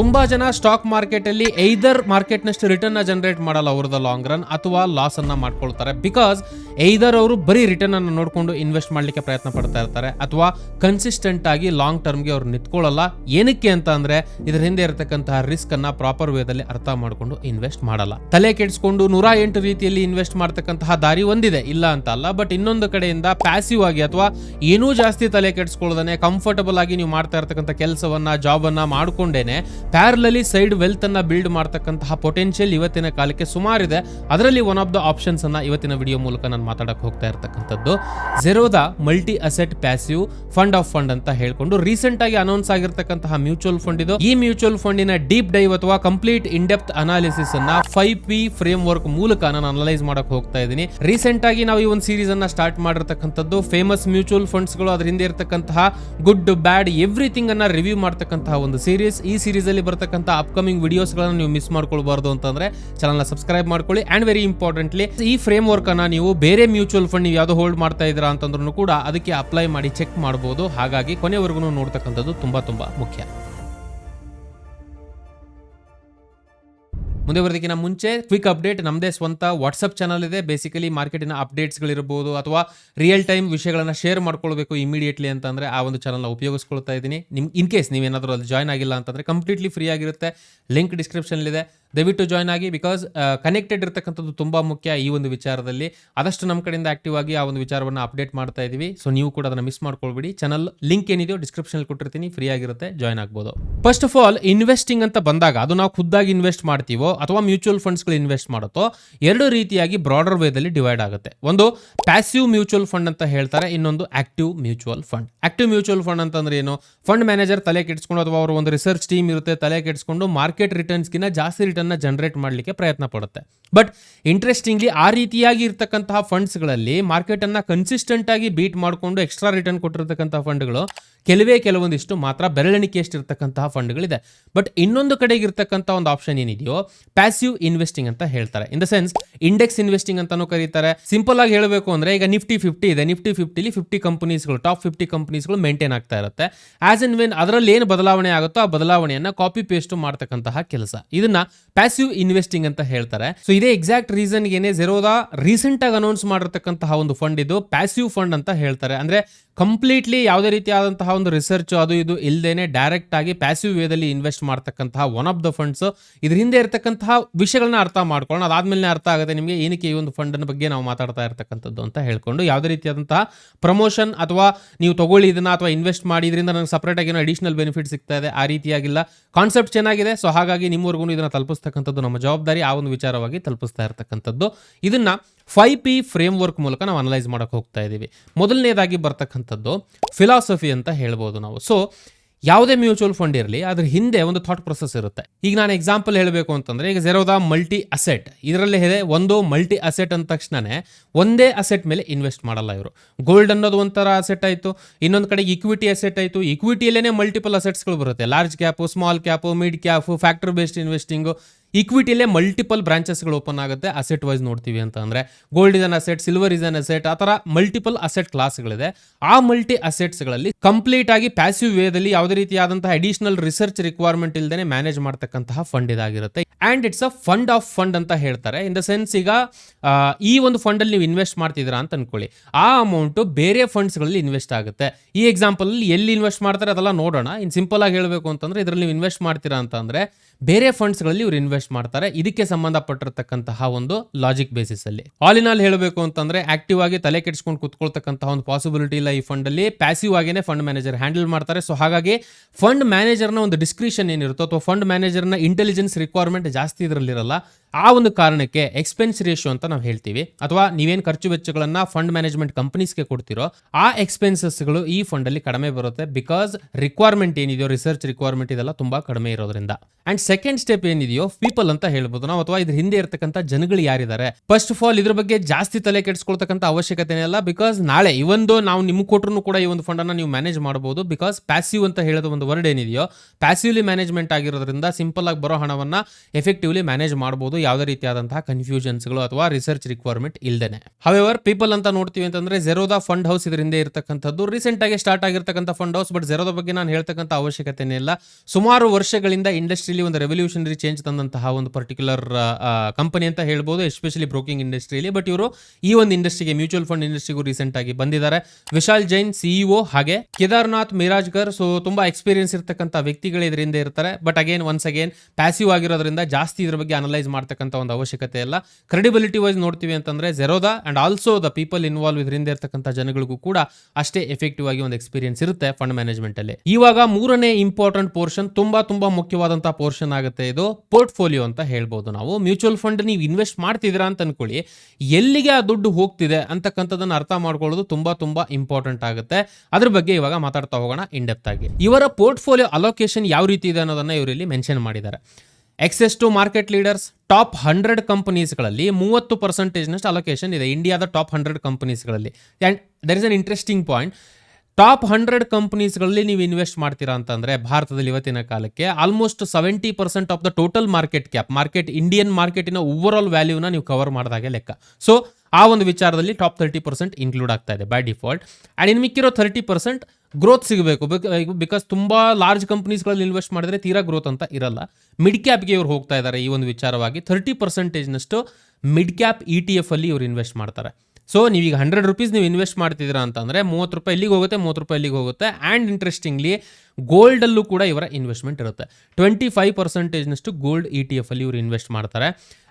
ತುಂಬಾ ಜನ stock market ಅಲ್ಲಿ ಐದರ್ ಮಾರ್ಕೆಟ್ ನಷ್ಟು ರಿಟರ್ನ್ನ ಜನರೇಟ್ ಮಾಡಲ್ಲ ಅವ್ರದ ಲಾಂಗ್ ರನ್ ಅಥವಾ ಲಾಸ್ ಅನ್ನ ಮಾಡ್ಕೊಳ್ತಾರೆ. ಬಿಕಾಸ್ ಐದರ್ ಅವರು ಬರೀ ರಿಟರ್ನ್ ಅನ್ನು ನೋಡ್ಕೊಂಡು ಇನ್ವೆಸ್ಟ್ ಮಾಡ್ಲಿಕ್ಕೆ ಪ್ರಯತ್ನ ಪಡ್ತಾ ಇರ್ತಾರೆ ಅಥವಾ ಕನ್ಸಿಸ್ಟೆಂಟ್ ಆಗಿ ಲಾಂಗ್ ಟರ್ಮ್ಗೆ ಅವ್ರು ನಿಂತ್ಕೊಳ್ಳಲ್ಲ. ಏನಕ್ಕೆ ಅಂತ ಅಂದ್ರೆ ಇದ್ರ ಹಿಂದೆ ಇರತಕ್ಕಂತಹ ರಿಸ್ಕ್ ಅನ್ನ ಪ್ರಾಪರ್ ವೇದಲ್ಲಿ ಅರ್ಥ ಮಾಡ್ಕೊಂಡು ಇನ್ವೆಸ್ಟ್ ಮಾಡಲ್ಲ. ತಲೆ ಕೆಡಿಸ್ಕೊಂಡು ನೂರ ಎಂಟು ರೀತಿಯಲ್ಲಿ ಇನ್ವೆಸ್ಟ್ ಮಾಡ್ತಕ್ಕಂತಹ ದಾರಿ ಒಂದಿದೆ. ಇಲ್ಲ ಅಂತ ಅಲ್ಲ ಬಟ್ ಇನ್ನೊಂದು ಕಡೆಯಿಂದ ಪ್ಯಾಸಿವ್ ಆಗಿ ಅಥವಾ ಏನೂ ಜಾಸ್ತಿ ತಲೆ ಕೆಡಿಸ್ಕೊಳ್ಳೋದನೆ ಕಂಫರ್ಟಬಲ್ ಆಗಿ ನೀವು ಮಾಡ್ತಾ ಇರ್ತಕ್ಕಂಥ ಕೆಲಸವನ್ನ ಜಾಬ್ ಅನ್ನ ಮಾಡ್ಕೊಂಡೇನೆ ಪ್ಯಾರಲಲಿ ಸೈಡ್ ವೆಲ್ತ್ ಅನ್ನ ಬಿಲ್ಡ್ ಮಾಡ್ತಕ್ಕಂತಹ ಪೊಟೆನ್ಷಿಯಲ್ ಇವತ್ತಿನ ಕಾಲಕ್ಕೆ ಸುಮಾರಿದೆ. ಅದರಲ್ಲಿ ಒನ್ ಆಫ್ ದ ಆಪ್ಷನ್ಸ್ ಅನ್ನ ಇವತ್ತಿನ ವಿಡಿಯೋ ಮೂಲಕ ನಾನು ಮಾತಾಡಕ್ಕೆ ಹೋಗ್ತಾ ಇರ್ತಕ್ಕಂಥದ್ದು. Zerodha multi asset passive fund of fund ಅಂತ ಹೇಳ್ಕೊಂಡು ರೀಸೆಂಟ್ ಆಗಿ ಅನೌನ್ಸ್ ಆಗಿರ್ತಕ್ಕಂತಹ ಮ್ಯೂಚುವಲ್ ಫಂಡ್ ಇದು. ಈ ಮ್ಯೂಚುವಲ್ ಫಂಡಿನ ಡೀಪ್ ಡೈವ್ ಅಥವಾ ಕಂಪ್ಲೀಟ್ ಇನ್ ಡೆಪ್ತ್ ಅನಾಲಿಸಿಸ್ ಅನ್ನ ಫೈವ್ ಪಿ ಫ್ರೇಮ್ ವರ್ಕ್ ಮೂಲಕ ನಾನು ಅನಲೈಸ್ ಮಾಡಕ್ ಹೋಗ್ತಾ ಇದ್ದೀನಿ. ರೀಸೆಂಟ್ ಆಗಿ ನಾವು ಈ ಒಂದು ಸೀರೀಸ್ ಅನ್ನ ಸ್ಟಾರ್ಟ್ ಮಾಡಿರ್ತಕ್ಕಂಥದ್ದು ಫೇಮಸ್ ಮ್ಯೂಚುವಲ್ ಫಂಡ್ಸ್ಗಳು ಅದರಿಂದ ಇರತಕ್ಕಂತಹ ಗುಡ್ ಬ್ಯಾಡ್ ಎವ್ರಿಥಿಂಗ್ ಅನ್ನ ರಿವ್ಯೂ ಮಾಡ್ತಕ್ಕಂತಹ ಒಂದು ಸೀರೀಸ್ ಈ ಸೀರೀಸ್ ಅಲ್ಲಿ ಬರ್ತಕ್ಕಂಥ ಅಪ್ಕಮಿಂಗ್ ವಿಡಿಯೋಸ್ ಗಳನ್ನ ನೀವು ಮಿಸ್ ಮಾಡ್ಕೊಳ್ಬಾರ್ದು ಅಂತಂದ್ರೆ ಚಾನಲ್ನ ಸಬ್ಸ್ಕ್ರೈಬ್ ಮಾಡ್ಕೊಳ್ಳಿ. ಆ್ಯಂಡ್ ವೆರಿ ಇಂಪಾರ್ಟೆಂಟ್ಲಿ ಈ ಫ್ರೇಮ್ ವರ್ಕ್ ಅನ್ನ ನೀವು ಬೇರೆ ಮ್ಯೂಚುವಲ್ ಫಂಡ್ ನೀವು ಯಾವ್ದೋ ಹೋಲ್ಡ್ ಮಾಡ್ತಾ ಇದ್ದೀರಾ ಅಂತಂದ್ರೂ ಕೂಡ ಅದಕ್ಕೆ ಅಪ್ಲೈ ಮಾಡಿ ಚೆಕ್ ಮಾಡ್ಬೋದು. ಹಾಗಾಗಿ ಕೊನೆವರೆಗೂ ನೋಡ್ತಕ್ಕಂಥದ್ದು ತುಂಬಾ ತುಂಬಾ ಮುಖ್ಯ. ಮುಂದೆ ಬರೋದಕ್ಕಿಂತ ಮುಂಚೆ ಕ್ವಿಕ್ ಅಪ್ಡೇಟ್ ನಮ್ಮದೇ ಸ್ವಂತ ವಾಟ್ಸಪ್ ಚಾನಲ್ ಇದೆ. ಬೇಸಿಕಲಿ ಮಾರ್ಕೆಟಿನ ಅಪ್ಡೇಟ್ಸ್ಗಳಿರ್ಬೋದು ಅಥವಾ ರಿಯಲ್ ಟೈಮ್ ವಿಷಯಗಳನ್ನು ಶೇರ್ ಮಾಡ್ಕೊಳ್ಬೇಕು ಇಮಿಡಿಯೇಟ್ಲಿ ಅಂತಂದರೆ ಆ ಒಂದು ಚಾನಲ್ನ ಉಪಯೋಗಿಸ್ಕೊಳ್ತಾ ಇದ್ದೀನಿ. ನಿಮ್ ಇನ್ ಕೇಸ್ ನೀವೇನಾದರೂ ಅಲ್ಲಿ ಜಾಯ್ನ್ ಆಗಿಲ್ಲ ಅಂತಂದರೆ ಕಂಪ್ಲೀಟ್ಲಿ ಫ್ರೀ ಆಗಿರುತ್ತೆ. ಲಿಂಕ್ ಡಿಸ್ಕ್ರಿಪ್ಷನ್ಲಿದೆ ದಯವಿಟ್ಟು ಜಾಯ್ನ್ ಆಗಿ ಬಿಕಾಸ್ ಕನೆಕ್ಟೆಡ್ ಇರತಕ್ಕಂಥದ್ದು ತುಂಬ ಮುಖ್ಯ ಈ ಒಂದು ವಿಚಾರದಲ್ಲಿ. ಆದಷ್ಟು ನಮ್ಮ ಕಡೆಯಿಂದ ಆಕ್ಟಿವ್ ಆಗಿ ಆ ಒಂದು ವಿಚಾರವನ್ನು ಅಪ್ಡೇಟ್ ಮಾಡ್ತಾ ಇದ್ದೀವಿ ಸೊ ನೀವು ಕೂಡ ಅದನ್ನು ಮಿಸ್ ಮಾಡ್ಕೊಳ್ಬೇಡಿ. ಚಾನಲ್ ಲಿಂಕ್ ಏನಿದೆಯೋ ಡಿಸ್ಕ್ರಿಪ್ಷನ್ ಕೊಟ್ಟಿರ್ತೀನಿ. ಫ್ರೀ ಆಗಿರುತ್ತೆ ಜಾಯ್ನ್ ಆಗ್ಬೋದು. ಫಸ್ಟ್ ಆಫ್ ಆಲ್ ಇನ್ವೆಸ್ಟಿಂಗ್ ಅಂತ ಬಂದಾಗ ಅದು ನಾವು ಖುದ್ದಾಗಿ ಇನ್ವೆಸ್ಟ್ ಮಾಡ್ತೀವೋ ಅಥವಾ ಮ್ಯೂಚುವಲ್ ಫಂಡ್ಸ್ಗಳು ಇನ್ವೆಸ್ಟ್ ಮಾಡುತ್ತೋ, ಎರಡು ರೀತಿಯಾಗಿ ಬ್ರಾಡರ್ ವೇದಲ್ಲಿ ಡಿವೈಡ್ ಆಗುತ್ತೆ. ಒಂದು ಪ್ಯಾಸಿವ್ ಮ್ಯೂಚುವಲ್ ಫಂಡ್ ಅಂತ ಹೇಳ್ತಾರೆ. ಇನ್ನೊಂದು active mutual fund active mutual fund ಅಂತಂದ್ರೆ ಏನು? ಫಂಡ್ ಮ್ಯಾನೇಜರ್ ತಲೆ ಕೆಡಿಸ್ಕೊಂಡು ಅಥವಾ ಅವರು ಒಂದು ರಿಸರ್ಚ್ ಟೀಮ್ ಇರುತ್ತೆ, ತಲೆ ಕೆಡಿಸ್ಕೊಂಡು ಮಾರ್ಕೆಟ್ ರಿಟರ್ನ್ಸ್ಗಿಂತ ಜಾಸ್ತಿ ರಿಟರ್ನ್ ಜನರೇಟ್ ಮಾಡಲಿಕ್ಕೆ ಪ್ರಯತ್ನ ಪಡುತ್ತೆ. ಬಟ್ ಇಂಟ್ರೆಸ್ಟಿಂಗ್ಲಿ ಆ ರೀತಿಯಾಗಿ ಇರ್ತಕ್ಕಂತಹ ಫಂಡ್ಸ್ಗಳಲ್ಲಿ ಮಾರ್ಕೆಟನ್ನು ಕನ್ಸಿಸ್ಟೆಂಟ್ ಆಗಿ ಬೀಟ್ ಮಾಡಿಕೊಂಡು ಎಕ್ಸ್ಟ್ರಾ ರಿಟರ್ನ್ ಕೊಟ್ಟಿರ್ತಕ್ಕಂಥ ಫಂಡ್ಗಳು ಕೆಲವೇ ಕೆಲವೊಂದಿಷ್ಟು ಮಾತ್ರ ಬೆರಳೆಣಿಕೆಯಷ್ಟು ಇರ್ತಕ್ಕಂತಹ ಫಂಡ್ಗಳಿದೆ ಬಟ್ ಇನ್ನೊಂದು ಕಡೆಗೆ ಇರ್ತಕ್ಕಂಥ ಒಂದು ಆಪ್ಷನ್ ಏನಿದೆಯೋ ಪ್ಯಾಸಿವ್ ಇನ್ವೆಸ್ಟಿಂಗ್ ಅಂತ ಹೇಳ್ತಾರೆ. In the sense index investing ಅಂತಾನೂ ಕರೀತಾರೆ. ಸಿಂಪಲ್ ಆಗಿ ಹೇಳಬೇಕು ಅಂದ್ರೆ ಈಗ ನಿಫ್ಟಿ ಫಿಫ್ಟಿ ಇದೆ. ನಿಫ್ಟಿ ಫಿಫ್ಟಿಲಿ ಫಿಫ್ಟಿ ಕಂಪನೀಸ್ಗಳು ಟಾಪ್ ಫಿಫ್ಟಿ ಕಂಪನೀಸ್ಗಳು ಮೇಂಟೈನ್ ಆಗ್ತಾ ಇರುತ್ತೆ. ಆಸ್ ಇನ್ ವೆನ್ ಅದರಲ್ಲಿ ಏನು ಬದಲಾವಣೆ ಆಗುತ್ತೋ ಆ ಬದಲಾವಣೆಯನ್ನು ಕಾಪಿ ಪೇಸ್ಟ್ ಮಾಡ್ತಕ್ಕಂತಹ ಕೆಲಸ. ಇದನ್ನ ಪ್ಯಾಸಿವ್ ಇನ್ವೆಸ್ಟಿಂಗ್ ಅಂತ ಹೇಳ್ತಾರೆ. ಸೊ ಇದೇ ಎಕ್ಸಾಕ್ಟ್ ರೀಸನ್ ಏನೇ ಜೆರೋದಾ ರೀಸೆಂಟ್ ಆಗಿ ಅನೌನ್ಸ್ ಮಾಡಿರ್ತಕ್ಕಂತಹ ಒಂದು ಫಂಡ್ ಇದು ಪ್ಯಾಸಿವ್ ಫಂಡ್ ಅಂತ ಹೇಳ್ತಾರೆ. ಅಂದ್ರೆ ಕಂಪ್ಲೀಟ್ಲಿ ಯಾವುದೇ ರೀತಿಯಾದಂತಹ ಒಂದು ರಿಸರ್ಚ್ ಅದು ಇದು ಇಲ್ಲದೇನೆ ಡೈರೆಕ್ಟ್ ಆಗಿ ಪ್ಯಾಸಿವ್ ವೇದಲ್ಲಿ ಇನ್ವೆಸ್ಟ್ ಮಾಡ್ತಕ್ಕಂತಹ ಒನ್ ಆಫ್ ದ ಫಂಡ್ಸ್ ಇದ್ರ ಹಿಂದೆ ಇರತಕ್ಕಂತಹ ವಿಷಯಗಳನ್ನ ಅರ್ಥ ಮಾಡ್ಕೊಳ್ಳೋಣ. ಅದಾದ್ಮೇಲೆ ಅರ್ಥ ಆಗುತ್ತೆ ನಿಮಗೆ ಏನಕ್ಕೆ ಈ ಒಂದು ಫಂಡ್ ಬಗ್ಗೆ ನಾವು ಮಾತಾಡ್ತಾ ಇರ್ತಕ್ಕಂಥದ್ದು ಅಂತ ಹೇಳ್ಕೊಂಡು ಯಾವುದೇ ರೀತಿಯಾದಂತಹ ಪ್ರಮೋಷನ್ ಅಥವಾ ನೀವು ತಗೊಳ್ಳಿ ಇದನ್ನ ಅಥವಾ ಇನ್ವೆಸ್ಟ್ ಮಾಡಿ, ಇದರಿಂದ ನನಗೆ ಸಪ್ರೇಟ್ ಆಗಿ ಏನೋ ಅಡಿಷನಲ್ ಬೆನಿಫಿಟ್ ಸಿಗ್ತಾ ಇದೆ, ಆ ರೀತಿಯಾಗಿಲ್ಲ. ಕಾನ್ಸೆಪ್ಟ್ ಚೆನ್ನಾಗಿದೆ. ಸೊ ಹಾಗಾಗಿ ನಿಮ್ಮವರೆಗೂ ಇದನ್ನ ತಲುಪಿಸ್ತಕ್ಕಂಥದ್ದು ನಮ್ಮ ಜವಾಬ್ದಾರಿ. ಆ ಒಂದು ವಿಚಾರವಾಗಿ ತಲುಪಿಸ್ತಾ ಇರತಕ್ಕಂಥದ್ದು. ಇದನ್ನ ಫೈವ್ ಪಿ ಫ್ರೇಮ್ ವರ್ಕ್ ಮೂಲಕ ನಾವು ಅನಲೈಸ್ ಮಾಡಕ್ಕೆ ಹೋಗ್ತಾ ಇದ್ದೀವಿ ಮೊದಲನೇದಾಗಿ ಬರ್ತಕ್ಕಂಥದ್ದು ಫಿಲಾಸಫಿ ಅಂತ ಹೇಳ್ಬೋದು ನಾವು. ಸೊ ಯಾವುದೇ ಮ್ಯೂಚುವಲ್ ಫಂಡ್ ಇರಲಿ, ಅದ್ರ ಹಿಂದೆ ಒಂದು ಥಾಟ್ ಪ್ರೊಸೆಸ್ ಇರುತ್ತೆ. ಈಗ ನಾನು ಎಕ್ಸಾಂಪಲ್ ಹೇಳಬೇಕು ಅಂತಂದ್ರೆ, ಈಗ ಜೆರೋದ ಮಲ್ಟಿ ಅಸೆಟ್ ಇದರಲ್ಲಿ ಇದೆ ಒಂದು ಮಲ್ಟಿ ಅಸೆಟ್ ಅಂದ ತಕ್ಷಣನೇ ಒಂದೇ ಅಸೆಟ್ ಮೇಲೆ ಇನ್ವೆಸ್ಟ್ ಮಾಡಲ್ಲ ಇವರು. ಗೋಲ್ಡ್ ಅನ್ನೋದು ಒಂಥರ ಅಸೆಟ್ ಆಯಿತು, ಇನ್ನೊಂದು ಕಡೆ ಇಕ್ವಿಟಿ ಅಸೆಟ್ ಆಯಿತು. ಇಕ್ವಿಟಿಯಲ್ಲೇ ಮಲ್ಟಿಪಲ್ ಅಸೆಟ್ಸ್ಗಳು ಬರುತ್ತೆ. Large cap small cap mid cap factor based investing ಈಕ್ವಿಟಿಯಲ್ಲೇ multiple ಬ್ರಾಂಚಸ್ಗಳು ಓಪನ್ ಆಗುತ್ತೆ ಅಸೆಟ್ ವೈಸ್ ನೋಡ್ತೀವಿ ಅಂತ ಅಂದರೆ gold is an asset silver is an asset ಆ ಥರ ಮಲ್ಟಿಪಲ್ ಅಸೆಟ್ ಕ್ಲಾಸ್ಗಳಿದೆ ಆ ಮಲ್ಟಿ ಅಸೆಟ್ಸ್ಗಳಲ್ಲಿ ಕಂಪ್ಲೀಟ್ ಆಗಿ ಪ್ಯಾಸಿವ್ ವೇದಲ್ಲಿ ಯಾವುದೇ ರೀತಿಯಾದಂತಹ ಅಡಿಷನಲ್ ರಿಸರ್ಚ್ ರಿಕ್ವೈರ್ಮೆಂಟ್ ಇಲ್ಲದೆ ಮ್ಯಾನೇಜ್ ಮಾಡ್ತಕ್ಕಂತಹ ಫಂಡ್ ಇದಾಗಿರುತ್ತೆ. And it's a fund of fund ಅಂತ ಹೇಳ್ತಾರೆ. ಇನ್ ದ ಸೆನ್ಸ್ ಈಗ ಈ ಒಂದು ಫಂಡಲ್ಲಿ ನೀವು ಇನ್ವೆಸ್ಟ್ ಮಾಡ್ತಿದ್ದೀರಾ ಅಂತ ಅನ್ಕೊಳ್ಳಿ. ಆ ಅಮೌಂಟು ಬೇರೆ ಫಂಡ್ಸ್ಗಳಲ್ಲಿ ಇನ್ವೆಸ್ಟ್ ಆಗುತ್ತೆ. ಈ ಎಕ್ಸಾಂಪಲ್ ಎಲ್ಲಿ ಇನ್ವೆಸ್ಟ್ ಮಾಡ್ತಾರೆ ಅದೆಲ್ಲ ನೋಡೋಣ. ಇನ್ನು ಸಿಂಪಲ್ ಆಗಿ ಹೇಳಬೇಕು ಅಂತಂದ್ರೆ ಇದರಲ್ಲಿ ನೀವು ಇನ್ವೆಸ್ಟ್ ಮಾಡ್ತೀರಾ ಅಂತಂದ್ರೆ ಬೇರೆ ಫಂಡ್ಸ್ಗಳಲ್ಲಿ ಇವರು ಇನ್ವೆಸ್ಟ್ ಮಾಡ್ತಾರೆ. ಇದಕ್ಕೆ ಸಂಬಂಧಪಟ್ಟಿರತಕ್ಕಂತಹ ಒಂದು ಲಾಜಿಕ್ ಬೇಸಿಸ್ ಅಲ್ಲಿ. ಆಲ್ ಇನ್ ಆಲ್ ಹೇಳಬೇಕು ಅಂತಂದ್ರೆ ಆಕ್ಟಿವ್ ಆಗಿ ತಲೆ ಕೆಡಿಸ್ಕೊಂಡು ಕುತ್ಕೊಳ್ತಕ್ಕಂತಹ ಒಂದು ಪಾಸಿಬಿಲಿಟಿ ಇಲ್ಲ ಈ ಫಂಡ್ ಅಲ್ಲಿ. ಪ್ಯಾಸಿವ್ ಆಗಿನೇ ಫಂಡ್ ಮ್ಯಾನೇಜರ್ ಹ್ಯಾಂಡಲ್ ಮಾಡ್ತಾರೆ. ಸೊ ಹಾಗಾಗಿ ಫಂಡ್ ಮ್ಯಾನೇಜರ್ನ ಒಂದು ಡಿಸ್ಕ್ರಿಷನ್ ಏನಿರುತ್ತೋ ಅಥವಾ ಫಂಡ್ ಮ್ಯಾನೇಜರ್ನ ಇಂಟೆಲಿಜೆನ್ಸ್ ರಿಕ್ವೈರ್ಮೆಂಟ್ ಜಾಸ್ತಿ ಇದರಲ್ಲಿರಲ್ಲ ಆ ಒಂದು ಕಾರಣಕ್ಕೆ ಎಕ್ಸ್ಪೆನ್ಸ್ ರೇಷಿಯೋ ಅಂತ ನಾವು ಹೇಳ್ತೀವಿ. ಅಥವಾ ನೀವೇನು ಖರ್ಚು ವೆಚ್ಚಗಳನ್ನ ಫಂಡ್ ಮ್ಯಾನೇಜ್ಮೆಂಟ್ ಕಂಪನೀಸ್ಗೆ ಕೊಡ್ತಿರೋ, ಆ ಎಕ್ಸ್ಪೆನ್ಸಸ್ಗಳು ಈ ಫಂಡ್ ಅಲ್ಲಿ ಕಡಿಮೆ ಬರುತ್ತೆ ಬಿಕಾಸ್ ರಿಕ್ವೈರ್ಮೆಂಟ್ ಏನಿದೆಯೋ ರಿಸರ್ಚ್ ರಿಕ್ವೈರ್ಮೆಂಟ್ ಇದೆಲ್ಲ ತುಂಬಾ ಕಡಿಮೆ ಇರೋದ್ರಿಂದ. ಅಂಡ್ ಸೆಕೆಂಡ್ ಸ್ಟೆಪ್ ಏನಿದೆಯೋ ಪೀಪಲ್ ಅಂತ ಹೇಳ್ಬೋದು. ನಾವು ಅಥವಾ ಇದ್ರ ಹಿಂದೆ ಇರತಕ್ಕಂಥ ಜನಗಳು ಯಾರಿದ್ದಾರೆ ಫಸ್ಟ್ ಆಫ್ ಆಲ್ ಇದ್ರ ಬಗ್ಗೆ ಜಾಸ್ತಿ ತಲೆ ಕೆಡಿಸ್ಕೊಳ್ತಕ್ಕಂಥ ಅವಶ್ಯಕತೆ ಇಲ್ಲ ಬಿಕಾಸ್ ನಾಳೆ ಇವೊಂದು ನಾವು ನಿಮ್ಗೆ ಕೊಟ್ಟರು ಕೂಡ ಈ ಒಂದು ಫಂಡ್ ನೀವು ಮ್ಯಾನೇಜ್ ಮಾಡಬಹುದು. ಬಿಕಾಸ್ ಪ್ಯಾಸಿವ್ ಅಂತ ಹೇಳೋದು ಒಂದು ವರ್ಡ್ ಏನಿದೆಯೋ ಪ್ಯಾಸಿವ್ಲಿ ಮ್ಯಾನೇಜ್ಮೆಂಟ್ ಆಗಿರೋದ್ರಿಂದ ಸಿಂಪಲ್ ಆಗಿ ಬರೋ ಹಣವನ್ನ ಎಫೆಕ್ಟಿವ್ಲಿ ಮ್ಯಾನೇಜ್ ಮಾಡಬಹುದು. ಯಾವುದೇ ರೀತಿಯಾದಂತಹ ಕನ್ಫ್ಯೂಷನ್ಸ್ಗಳು ಅಥವಾ ರಿಸರ್ಚ್ ರಿಕ್ವೈರ್ಮೆಂಟ್ ಇಲ್ದೇನೆ. ಹವೆವರ್ ಪೀಪಲ್ ಅಂತ ನೋಡ್ತೀವಿ ಅಂತಂದ್ರೆ ಜೆರೋದ ಫಂಡ್ ಹೌಸ್ ಇದರಿಂದ ಇರತಕ್ಕಂಥದ್ದು ರೀಸೆಂಟ್ ಆಗಿ ಸ್ಟಾರ್ಟ್ ಆಗಿರ್ತಕ್ಕಂಥ ಫಂಡ್ ಹೌಸ್ ಬಟ್ ಜೆರೋದ ಬಗ್ಗೆ ನಾನು ಹೇಳ್ತಕ್ಕಂಥ ಅವಶ್ಯಕತೆನೇ ಇಲ್ಲ. ಸುಮಾರು ವರ್ಷಗಳಿಂದ ಇಂಡಸ್ಟ್ರಿಲಿ ಒಂದು ರೆವಲ್ಯೂಷನರಿ ಚೇಂಜ್ ತಂದಂತಹ ಒಂದು ಪರ್ಟಿಕ್ಯುಲರ್ ಕಂಪನಿ ಅಂತ ಹೇಳ್ಬೋದು ಎಸ್ಪೆಷಲಿ ಬ್ರೋಕಿಂಗ್ ಇಂಡಸ್ಟ್ರಿಯಲ್ಲಿ ಬಟ್ ಇವರು ಈ ಒಂದು ಇಂಡಸ್ಟ್ರಿಗೆ ಮ್ಯೂಚುವಲ್ ಫಂಡ್ ಇಂಡಸ್ಟ್ರಿಗೂ ರೀಸೆಂಟ್ ಆಗಿ ಬಂದಿದ್ದಾರೆ. ವಿಶಾಲ್ ಜೈನ್ ಸಿಇಒ ಹಾಗೆ ಕೇದಾರ್ನಾಥ್ ಮಿರಾಜ್ಕರ್ ಸೊ ತುಂಬಾ ಎಕ್ಸ್ಪೀರಿಯನ್ಸ್ ಇರ್ತಕ್ಕಂಥ ವ್ಯಕ್ತಿಗಳು ಇದರಿಂದ ಇರ್ತಾರೆ. But again once again passive ಆಗಿರೋದ್ರಿಂದ ಜಾಸ್ತಿ ಇದ್ರ ಬಗ್ಗೆ ಅನಲೈಸ್ ಮಾಡ್ತಕ್ಕಂಥ ಒಂದು ಅವಶ್ಯಕತೆ ಇಲ್ಲ. ಕ್ರೆಡಿಬಿಲಿಟಿ ವೈಸ್ ನೋಡ್ತೀವಿ ಅಂತಂದರೆ Zerodha and also the people involve ಇದರಿಂದ ಇರ್ತಕ್ಕಂಥ ಜನಗಳಿಗೂ ಕೂಡ ಅಷ್ಟೇ ಎಫೆಕ್ಟಿವ್ ಆಗಿ ಒಂದು ಎಕ್ಸ್ಪೀರಿಯನ್ಸ್ ಇರುತ್ತೆ ಫಂಡ್ ಮ್ಯಾನೇಜ್ಮೆಂಟ್ ಅಲ್ಲಿ. ಇವಾಗ ಮೂರನೇ ಇಂಪಾರ್ಟೆಂಟ್ ಪೋರ್ಷನ್ ತುಂಬಾ ತುಂಬಾ ಮುಖ್ಯವಾದಂಥ ಪೋರ್ಷನ್ ಆಗುತ್ತೆ ಇದು ಪೋರ್ಟ್ಫೋಲಿಯೋ ಅಂತ ಹೇಳ್ಬೋದು ನಾವು. ಮ್ಯೂಚುವಲ್ ಫಂಡ್ ನೀವು ಇನ್ವೆಸ್ಟ್ ಮಾಡ್ತಿದ್ದೀರಾ ಅಂತ ಅನ್ಕೊಳ್ಳಿ. ಎಲ್ಲಿಗೆ ಆ ದುಡ್ಡು ಹೋಗ್ತಿದೆ ಅಂತಕ್ಕಂಥದ್ದನ್ನ ಅರ್ಥ ಮಾಡ್ಕೊಳ್ಳೋದು ತುಂಬಾ ತುಂಬಾ ಇಂಪಾರ್ಟೆಂಟ್ ಆಗುತ್ತೆ. ಅದ್ರ ಬಗ್ಗೆ ಇವಾಗ ಮಾತಾಡ್ತಾ ಹೋಗೋಣ ಇನ್ ಡೆಪ್ತ್ ಆಗಿ. ಇವರ ಪೋರ್ಟ್ಫೋಲಿಯೋ ಅಲೋಕೇಶನ್ ಯಾವ ರೀತಿ ಇದೆ ಅನ್ನೋದನ್ನ ಇವರಲ್ಲಿ ಮೆನ್ಷನ್ ಮಾಡಿದ್ದಾರೆ. Access to market leaders top hundred ಕಂಪನೀಸ್ಗಳಲ್ಲಿ ಮೂವತ್ತು ಪರ್ಸೆಂಟೇಜ್ನಷ್ಟು ಅಲೋಕೇಶನ್ ಇದೆ. ಇಂಡಿಯಾದ top hundred ಕಂಪನೀಸ್ಗಳಲ್ಲಿ and there is an interesting point top hundred ಕಂಪನೀಸ್ಗಳಲ್ಲಿ ನೀವು ಇನ್ವೆಸ್ಟ್ ಮಾಡ್ತೀರಾ ಅಂತಂದರೆ ಭಾರತದಲ್ಲಿ ಇವತ್ತಿನ ಕಾಲಕ್ಕೆ almost seventy percent of the total market cap market Indian ಮಾರ್ಕೆಟಿನ over all ವ್ಯಾಲ್ಯೂನ ನೀವು ಕವರ್ ಮಾಡಿದಾಗೆ ಲೆಕ್ಕ. ಸೊ ಆ ಒಂದು ವಿಚಾರದಲ್ಲಿ ಟಾಪ್ ತರ್ಟಿ ಪರ್ಸೆಂಟ್ ಇನ್ಕ್ಲೂಡ್ ಆಗ್ತಾ ಇದೆ ಬೈ ಡಿಫಾಲ್ಟ್ ಆ್ಯಂಡ್ ಇನ್ನು ಮಿಕ್ಕಿರೋ ತರ್ಟಿ ಪರ್ಸೆಂಟ್ ಗ್ರೋತ್ ಸಿಗಬೇಕು. ಬಿಕಾಸ್ ತುಂಬ ಲಾರ್ಜ್ ಕಂಪ್ನೀಸ್ಗಳಲ್ಲಿ ಇನ್ವೆಸ್ಟ್ ಮಾಡಿದ್ರೆ ತೀರಾ ಗ್ರೋತ್ ಅಂತ ಇರಲ್ಲ. ಮಿಡ್ ಕ್ಯಾಪ್ಗೆ ಇವ್ರು ಹೋಗ್ತಾ ಇದ್ದಾರೆ ಈ ಒಂದು ವಿಚಾರವಾಗಿ. ತರ್ಟಿ ಪರ್ಸೆಂಟೇಜ್ನಷ್ಟು ಮಿಡ್ ಕ್ಯಾಪ್ ಇ ಟಿ ಎಫಲ್ಲಿ ಇವ್ರು ಇನ್ವೆಸ್ಟ್ ಮಾಡ್ತಾರೆ. ಸೊ ನೀವೀಗ ಹಂಡ್ರೆಡ್ ರುಪೀಸ್ ನೀವು ಇನ್ವೆಸ್ಟ್ ಮಾಡ್ತಿದ್ದೀರಾ ಅಂತಂದರೆ ಮೂವತ್ತು ರೂಪಾಯಿ ಇಲ್ಲಿಗೆ ಹೋಗುತ್ತೆ, ಮೂವತ್ತು ರೂಪಾಯಿ ಇಲ್ಲಿಗೆ ಹೋಗುತ್ತೆ. ಆ್ಯಂಡ್ ಇಂಟ್ರೆಸ್ಟಿಂಗ್ಲಿ ಗೋಲ್ಡಲ್ಲೂ ಕೂಡ ಇವರ ಇನ್ವೆಸ್ಟ್ಮೆಂಟ್ ಇರುತ್ತೆ. ಟ್ವೆಂಟಿ ಫೈವ್ ಪರ್ಸೆಂಟೇಜ್ನಷ್ಟು ಗೋಲ್ಡ್ ಇ ಟಿ ಎಫ್ ಅಲ್ಲಿ ಇವರು ಇನ್ವೆಸ್ಟ್ ಮಾಡ್ತಾರೆ.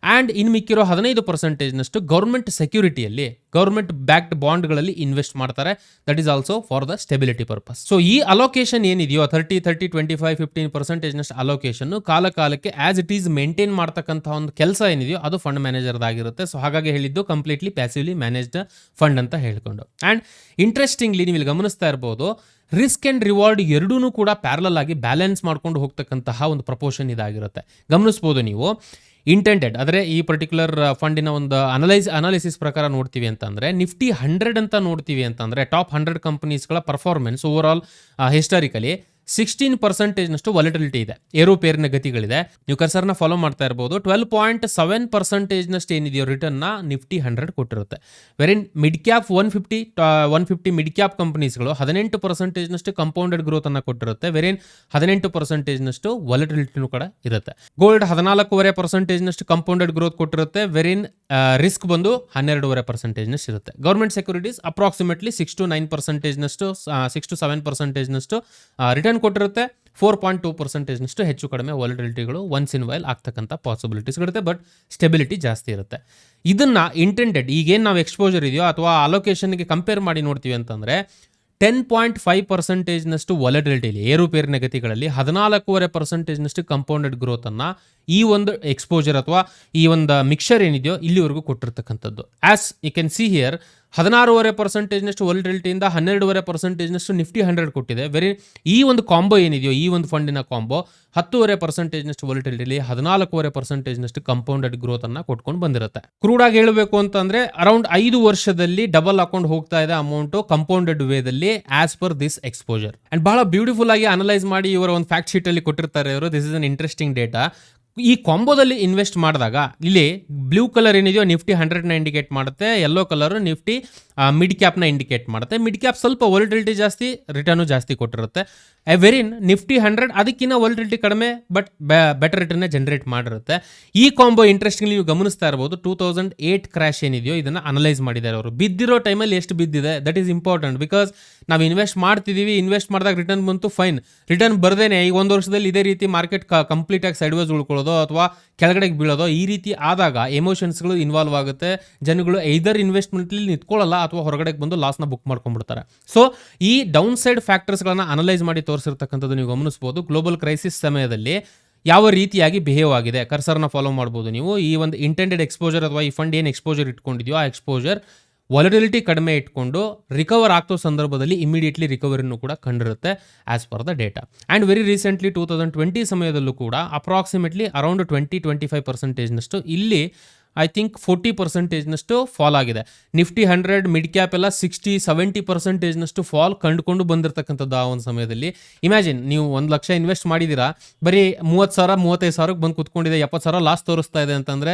ಆ್ಯಂಡ್ ಇನ್ನು ಮಿಕ್ಕಿರೋ ಹದಿನೈದು ಪರ್ಸೆಂಟೇಜ್ನಷ್ಟು ಗೌರ್ಮೆಂಟ್ ಸೆಕ್ಯೂರಿಟಿಯಲ್ಲಿ ಗೌರ್ಮೆಂಟ್ ಬ್ಯಾಕ್ಡ್ ಬಾಂಡ್ಗಳಲ್ಲಿ ಇನ್ವೆಸ್ಟ್ ಮಾಡ್ತಾರೆ. That is also for the stability purpose so ಈ ಅಲೋಕೇಶನ್ ಏನಿದೆಯೋ thirty thirty twenty five fifteen ಪರ್ಸೆಂಟೇಜ್ನಷ್ಟು allocation ಕಾಲ ಕಾಲಕ್ಕೆ ಆಸ್ ಇಟ್ ಈಸ್ ಮೇಂಟೈನ್ ಮಾಡ್ತಕ್ಕಂಥ ಒಂದು ಕೆಲಸ ಏನಿದೆಯೋ, ಅದು ಫಂಡ್ ಮ್ಯಾನೇಜರ್ದಾಗಿರುತ್ತೆ ಸೊ ಹಾಗಾಗಿ ಹೇಳಿದ್ದು ಕಂಪ್ಲೀಟ್ಲಿ ಪ್ಯಾಸಿವ್ಲಿ ಮ್ಯಾನೇಜ್ಡ್ ಫಂಡ್ ಅಂತ ಹೇಳಿಕೊಂಡು. ಆ್ಯಂಡ್ ಇಂಟ್ರೆಸ್ಟಿಂಗ್ಲಿ ನೀವು ಇಲ್ಲಿ ಗಮನಿಸ್ತಾ ಇರ್ಬೋದು ರಿಸ್ಕ್ ಆ್ಯಂಡ್ ರಿವಾರ್ಡ್ ಎರಡೂ ಕೂಡ ಪ್ಯಾರಲಲ್ ಆಗಿ ಬ್ಯಾಲೆನ್ಸ್ ಮಾಡ್ಕೊಂಡು ಹೋಗ್ತಕ್ಕಂತಹ ಒಂದು ಪ್ರಪೋರ್ಷನ್ ಇದಾಗಿರುತ್ತೆ. ಗಮನಿಸ್ಬೋದು ನೀವು. ಇಂಟೆಂಡೆಡ್ ಅಂದರೆ ಈ ಪರ್ಟಿಕ್ಯುಲರ್ ಫಂಡಿನ ಒಂದು ಅನಲೈಸ್ ಅನಾಲಿಸಿಸ್ ಪ್ರಕಾರ ನೋಡ್ತೀವಿ ಅಂತಂದರೆ ನಿಫ್ಟಿ ಹಂಡ್ರೆಡ್ ಅಂತ ನೋಡ್ತೀವಿ ಅಂತಂದರೆ ಟಾಪ್ ಹಂಡ್ರೆಡ್ ಕಂಪನೀಸ್ಗಳ performance over all historically sixteen ಪರ್ಸೆಂಟೇಜ್ನಷ್ಟು ವಾಲಿಟಿಲಿಟಿ ಇದೆ. ಏರೋಪೇರಿನ ಗತಿಗಳಿದೆ. ನೀವು ಕರ್ಸರ್ನ ಫಾಲೋ ಮಾಡ್ತಾ ಇರ್ಬೋದು. ಟ್ವೆಲ್ ಪಾಯಿಂಟ್ ಸೆವೆನ್ ಪರ್ಸೆಂಟೇಜ್ನಷ್ಟು ಏನಿದೆಯೋ ರಿಟರ್ನ್ನ ನಿಫ್ಟಿ ಹಂಡ್ರೆಡ್ ಕೊಟ್ಟಿರುತ್ತೆ. ವೆರಿನ್ mid cap one fifty one fifty mid cap ಕಂಪನೀಸ್ಗಳು ಹದಿನೆಂಟು ಪರ್ಸೆಂಟೇಜ್ನಷ್ಟು ಕಂಪೌಂಡೆಡ್ ಗ್ರೋತ್ ಅನ್ನು ಕೊಟ್ಟಿರುತ್ತೆ. ವೆರಿನ್ ಹದಿನೆಂಟು ಪರ್ಸೆಂಟೇಜ್ನಷ್ಟು ವಾಲಿಟಿಲಿಟಿನೂ ಕೂಡ ಇರುತ್ತೆ. ಗೋಲ್ಡ್ ಹದಿನಾಲ್ಕೂವರೆ ಪರ್ಸೆಂಟೇಜ್ನಷ್ಟು ಕಂಪೌಂಡೆಡ್ ಗ್ರೋತ್ ಕೊಟ್ಟಿರುತ್ತೆ. ವೆರಿನ್ ರಿಸ್ಕ್ ಬಂದು ಹನ್ನೆರಡೂವರೆ ಪರ್ಸೆಂಟೇಜ್ನಷ್ಟು ಇರುತ್ತೆ government securities approximately six to nine ಪರ್ಸೆಂಟೇಜ್ನಷ್ಟು six to seven ಪರ್ಸೆಂಟೇಜ್ನಷ್ಟು ರಿಟರ್ನ್ ಕೊಟ್ಟಿರುತ್ತೆ. ಫೋರ್ ಪಾಯಿಂಟ್ ಟೂ ಪರ್ಸೆಂಟೇಜ್ನಷ್ಟು ಹೆಚ್ಚು ಕಡಿಮೆ ವಾಲಿಡಿಲಿಟಿಗಳು ಒನ್ಸ್ ಇನ್ ವೈಲ್ ಆಗ್ತಕ್ಕಂಥ ಪಾಸಿಬಿಲಿಟೀಸ್ಗಳಿರುತ್ತೆ ಬಟ್ ಸ್ಟೆಬಿಲಿಟಿ ಜಾಸ್ತಿ ಇರುತ್ತೆ. ಇದನ್ನ ಇಂಟೆಂಡೆಡ್ ಈಗೇನು ನಾವು ಎಕ್ಸ್ಪೋಜರ್ ಇದೆಯೋ ಅಥವಾ ಅಲೋಕೇಶನ್ಗೆ ಕಂಪೇರ್ ಮಾಡಿ ನೋಡ್ತೀವಿ ಅಂತಂದರೆ ಟೆನ್ ಪಾಯಿಂಟ್ ಫೈವ್ ಪರ್ಸೆಂಟೇಜ್ನಷ್ಟು ವಾಲಿಟಿಲಿಟಿಲಿ ಏರುಪೇರಿನ ಗತಿಗಳಲ್ಲಿ ಹದಿನಾಲ್ಕೂವರೆ ಪರ್ಸೆಂಟೇಜ್ನಷ್ಟು ಕಂಪೌಂಡೆಡ್ ಗ್ರೋತನ್ನು ಈ ಒಂದು ಎಕ್ಸ್ಪೋಜರ್ ಅಥವಾ ಈ ಒಂದು ಮಿಕ್ಸರ್ ಏನಿದೆಯೋ ಇಲ್ಲಿವರೆಗೂ ಕೊಟ್ಟಿರ್ತಕ್ಕಂಥದ್ದು. As you can see here ಹದಿನಾರೂವರೆ ಪರ್ಸೆಂಟೇಜ್ನಷ್ಟು ವಾಲಿಟಿಲಿಟಿಯಿಂದ ಹನ್ನೆರಡೂವರೆ ಪರ್ಸೆಂಟೇಜ್ನಷ್ಟು ನಿಫ್ಟಿ ಹಂಡ್ರೆಡ್ ಕೊಟ್ಟಿದೆ. ವೆರಿ ಈ ಒಂದು ಕಾಂಬೋ ಏನಿದೆಯೋ, ಈ ಒಂದು ಫಂಡಿನ ಕಾಂಬೋ ಹತ್ತುವರೆ ಪರ್ಸೆಂಟೇಜ್ನಷ್ಟು ವಾಲಿಟಿಲಿಟಿಲಿ ಹದಿನಾಲ್ಕೂವರೆ ಪರ್ಸೆಂಟೇಜ್ನಷ್ಟು ಕಂಪೌಂಡೆಡ್ ಗ್ರೋತ್ ಅನ್ನ ಕೊಟ್ಕೊಂಡು ಬಂದಿರುತ್ತೆ. ಕ್ರೂಡಾಗಿ ಹೇಳಬೇಕು ಅಂತಂದ್ರೆ ಅರೌಂಡ್ ಐದು ವರ್ಷದಲ್ಲಿ ಡಬಲ್ ಅಕೌಂಟ್ ಹೋಗ್ತಾ ಇದೆ amount compounded ವೇದಲ್ಲಿ as per this exposure and ಬಹಳ ಬ್ಯೂಟಿಫುಲ್ ಆಗಿ ಅನಲೈಸ್ ಮಾಡಿ ಇವರ ಒಂದು ಫ್ಯಾಕ್ಟ್ ಶೀಟ್ ಅಲ್ಲಿ ಕೊಟ್ಟಿರ್ತಾರೆ ಇವರು. This is an interesting data ಈ ಕಾಂಬೋದಲ್ಲಿ ಇನ್ವೆಸ್ಟ್ ಮಾಡಿದಾಗ ಇಲ್ಲಿ ಬ್ಲೂ ಕಲರ್ ಏನಿದೆಯೋ ನಿಫ್ಟಿ ಹಂಡ್ರೆಡ್ನ ಇಂಡಿಕೇಟ್ ಮಾಡುತ್ತೆ ಯೆಲ್ಲೋ ಕಲರ್ ನಿಫ್ಟಿ ಮಿಡ್ ಕ್ಯಾಪ್ನ ಇಂಡಿಕೇಟ್ ಮಾಡುತ್ತೆ. ಮಿಡ್ ಕ್ಯಾಪ್ ಸ್ವಲ್ಪ ವಾಲಿಟಿಲಿಟಿ ಜಾಸ್ತಿ ರಿಟರ್ನು ಜಾಸ್ತಿ ಕೊಟ್ಟಿರುತ್ತೆ. ವೆರಿನ್ ನಿಫ್ಟಿ ಹಂಡ್ರೆಡ್ ಅದಕ್ಕಿಂತ ವಾಲಿಟಿಲಿಟಿ ಕಡಿಮೆ ಬಟ್ ಬೆಟರ್ ರಿಟರ್ನ್ ಜನರೇಟ್ ಮಾಡಿರುತ್ತೆ. ಈ ಕಾಂಬೋ ಇಂಟ್ರೆಸ್ಟಿಂಗ್ ನೀವು ಗಮನಿಸ್ತಾ ಇರ್ಬೋದು ಟೂ ತೌಸಂಡ್ ಏಟ್ ಕ್ರ್ಯಾಶ್ ಏನಿದೆಯೋ ಇದನ್ನು ಅನಲೈಸ್ ಮಾಡಿದ್ದಾರೆ ಅವರು. ಬಿದ್ದಿರೋ ಟೈಮಲ್ಲಿ ಎಷ್ಟು ಬಿದ್ದಿದೆ ದಟ್ ಈಸ್ ಇಂಪಾರ್ಟೆಂಟ್ ಬಿಕಾಸ್ ನಾವು ಇನ್ವೆಸ್ಟ್ ಮಾಡ್ತಿದ್ದೀವಿ ಇನ್ವೆಸ್ಟ್ ಮಾಡಿದಾಗ ರಿಟರ್ನ್ ಬಂತು ಫೈನ್ ರಿಟರ್ನ್ ಬರ್ದೇನೆ, ಈ ಒಂದು ವರ್ಷದಲ್ಲಿ ಇದೇ ರೀತಿ ಮಾರ್ಕೆಟ್ ಕಂಪ್ಲೀಟ್ ಆಗಿ ಸೈಡ್ ಉಳ್ಕೊಳ್ಳೋದು ಅಥವಾ ಕೆಳಗಡೆಗೆ ಬೀಳೋದು ಈ ರೀತಿ ಆದಾಗ ಎಮೋಷನ್ಸ್ಗಳು ಇನ್ವಾಲ್ವ್ ಆಗುತ್ತೆ. ಜನಗಳು ಐದರ್ ಇನ್ವೆಸ್ಟ್ಮೆಂಟ್ಲಿ ನಿಂತ್ಕೊಳ್ಳಲ್ಲ ಅಥವಾ ಹೊರಗಡೆಗೆ ಬಂದು ಲಾಸ್ನ ಬುಕ್ ಮಾಡ್ಕೊಂಡ್ಬಿಡ್ತಾರೆ. ಸೊ ಈ ಡೌನ್ ಸೈಡ್ ಫ್ಯಾಕ್ಟರ್ಸ್ಗಳನ್ನ ಅನಲೈಸ್ ಮಾಡಿ ತೋರಿಸಿರ್ತಕ್ಕಂಥದ್ದು ನೀವು ಗಮನಿಸ್ಬೋದು. ಗ್ಲೋಬಲ್ ಕ್ರೈಸಿಸ್ ಸಮಯದಲ್ಲಿ ಯಾವ ರೀತಿಯಾಗಿ ಬಿಹೇವ್ ಆಗಿದೆ? ಕರ್ಸರ್ನ ಫಾಲೋ ಮಾಡ್ಬೋದು ನೀವು. ಈ ಒಂದು ಇಂಟೆಂಡೆಡ್ ಎಕ್ಸ್ಪೋಜರ್ ಅಥವಾ ಈ ಫಂಡ್ ಏನು ಎಕ್ಸ್ಪೋಜರ್ ಇಟ್ಕೊಂಡಿದೆಯೋ ಆ ಎಕ್ಸ್ಪೋಜರ್ ವಾಲಿಟಿಲಿಟಿ ಕಡಿಮೆ ಇಟ್ಕೊಂಡು ರಿಕವರ್ ಆಗ್ತೋ ಸಂದರ್ಭದಲ್ಲಿ ಇಮಿಡಿಯೇಟ್ಲಿ ರಿಕವರಿನೂ ಕೂಡ ಕಂಡಿರುತ್ತೆ as per the data and very recently two thousand twenty ಸಮಯದಲ್ಲೂ ಕೂಡ approximately around twenty twenty five ಪರ್ಸೆಂಟೇಜ್ನಷ್ಟು ಇಲ್ಲಿ ಐ ಥಿಂಕ್ ಫೋರ್ಟಿ ಪರ್ಸೆಂಟೇಜ್ನಷ್ಟು ಫಾಲ್ ಆಗಿದೆ. ನಿಫ್ಟಿ ಹಂಡ್ರೆಡ್ ಮಿಡ್ ಕ್ಯಾಪ್ ಎಲ್ಲ ಸಿಕ್ಸ್ಟಿ ಸೆವೆಂಟಿ ಪರ್ಸೆಂಟೇಜ್ನಷ್ಟು ಫಾಲ್ ಕಂಡುಕೊಂಡು ಬಂದಿರತಕ್ಕಂಥದ್ದು ಆ ಒಂದು ಸಮಯದಲ್ಲಿ. ಇಮ್ಯಾಜಿನ್ ನೀವು ಒಂದು ಲಕ್ಷ ಇನ್ವೆಸ್ಟ್ ಮಾಡಿದ್ದೀರಾ ಬರೀ ಮೂವತ್ತು ಸಾವಿರ, ಮೂವತ್ತೈದು ಸಾವಿರಕ್ಕೆ ಬಂದು ಕುತ್ಕೊಂಡಿದೆ, ಎಪ್ಪತ್ತು ಸಾವಿರ ಲಾಸ್ ತೋರಿಸ್ತಾ ಇದೆ ಅಂತಂದರೆ